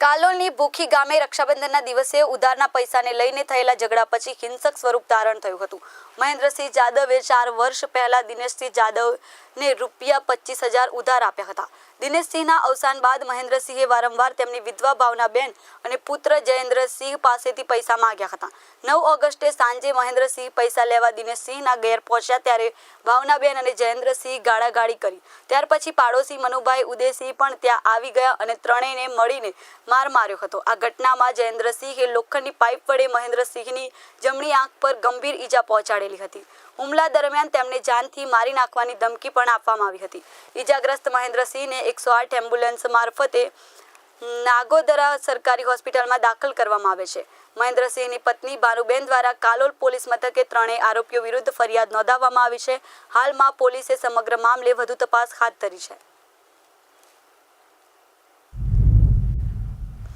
કાલોલની ભૂખી ગામે રક્ષાબંધનના દિવસે ઉધારના પૈસાને લઈને થયેલા ઝઘડા પછી હિંસક સ્વરૂપ ધારણ થયું હતું. મહેન્દ્રસિંહ જાદવે ચાર વર્ષ પહેલા દિનેશસિંહ જાદવને રૂપિયા પચીસ ઉધાર આપ્યા હતા. દિનેશસિંહના અવસાન બાદ મહેન્દ્રસિંહે વારંવાર તેમની વિધવા ભાવનાબેન અને પુત્ર જયેન્દ્રસિંહ પાસેથી પૈસા માંગ્યા હતા. નવ ઓગસ્ટે સાંજે મહેન્દ્રસિંહ પૈસા લેવા દિનેશસિંહના ઘેર પહોંચ્યા ત્યારે ભાવનાબેન અને જયેન્દ્રસિંહ ગાળાગાળી કરી. ત્યાર પછી પાડોશી મનુભાઈ ઉદયસિંહ પણ ત્યાં આવી ગયા અને ત્રણેયને મળીને માર માર્યો હતો. આ ઘટનામાં જયેન્દ્રસિંહે લોખંડની પાઇપ વડે મહેન્દ્રસિંહની જમણી આંખ પર ગંભીર ઈજા પહોંચાડેલી હતી. હુમલા દરમિયાન તેમને જાનથી મારી નાખવાની ધમકી પણ આપવામાં આવી હતી. ઈજાગ્રસ્ત મહેન્દ્રસિંહને એકસો આઠ એમ્બ્યુલન્સ મારફતે નાગોદરા સરકારી હોસ્પિટલમાં દાખલ કરવામાં આવે છે. મહેન્દ્રસિંહની પત્ની ભાનુબેન દ્વારા કાલોલ પોલીસ મથકે ત્રણેય આરોપીઓ વિરુદ્ધ ફરિયાદ નોંધાવવામાં આવી છે. હાલમાં પોલીસે સમગ્ર મામલે વધુ તપાસ હાથ ધરી છે.